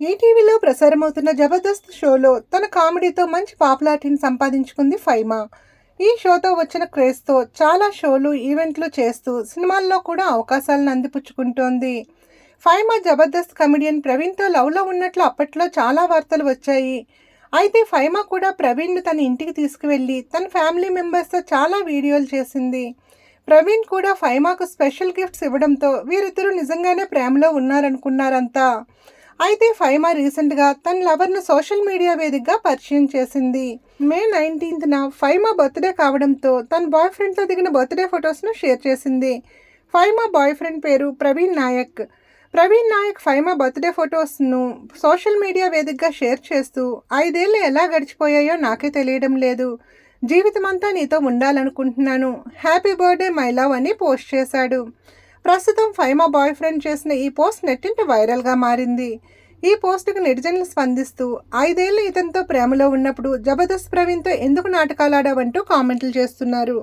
ఈటీవీలో ప్రసారమవుతున్న జబర్దస్త్ షోలో తన కామెడీతో మంచి పాపులారిటీని సంపాదించుకుంది ఫైమా. ఈ షోతో వచ్చిన క్రేజ్తో చాలా షోలు ఈవెంట్లు చేస్తూ సినిమాల్లో కూడా అవకాశాలను అందిపుచ్చుకుంటోంది. ఫైమా జబర్దస్త్ కమెడియన్ ప్రవీణ్తో లవ్లో ఉన్నట్లు అప్పట్లో చాలా వార్తలు వచ్చాయి. అయితే ఫైమా కూడా ప్రవీణ్ను తన ఇంటికి తీసుకువెళ్ళి తన ఫ్యామిలీ మెంబర్స్తో చాలా వీడియోలు చేసింది. ప్రవీణ్ కూడా ఫైమాకు స్పెషల్ గిఫ్ట్స్ ఇవ్వడంతో వీరిద్దరూ నిజంగానే ప్రేమలో ఉన్నారనుకున్నారంతా. అయితే ఫైమా రీసెంట్గా తన లవర్ను సోషల్ మీడియా వేదికగా పరిచయం చేసింది. మే నైన్టీన్త్న ఫైమా బర్త్డే కావడంతో తన బాయ్ ఫ్రెండ్తో దిగిన బర్త్డే ఫొటోస్ను షేర్ చేసింది. ఫైమా బాయ్ ఫ్రెండ్ పేరు ప్రవీణ్ నాయక్. ప్రవీణ్ నాయక్ ఫైమా బర్త్డే ఫొటోస్ను సోషల్ మీడియా వేదికగా షేర్ చేస్తూ ఐదేళ్ళు ఎలా గడిచిపోయాయో నాకే తెలియడం లేదు. జీవితమంతా నీతో ఉండాలనుకుంటున్నాను. హ్యాపీ బర్త్డే మై లవ్ అని పోస్ట్ చేశాడు. ప్రస్తుతం ఫైమా బాయ్ ఫ్రెండ్ చేసిన ఈ పోస్ట్ నెట్టింటి వైరల్గా మారింది. ఈ పోస్టుకు నెటిజన్లు స్పందిస్తూ ఐదేళ్ళు ఇతనితో ప్రేమలో ఉన్నప్పుడు జబర్దస్త్ ప్రవీణ్తో ఎందుకు నాటకాలాడావంటూ కామెంట్లు చేస్తున్నారు.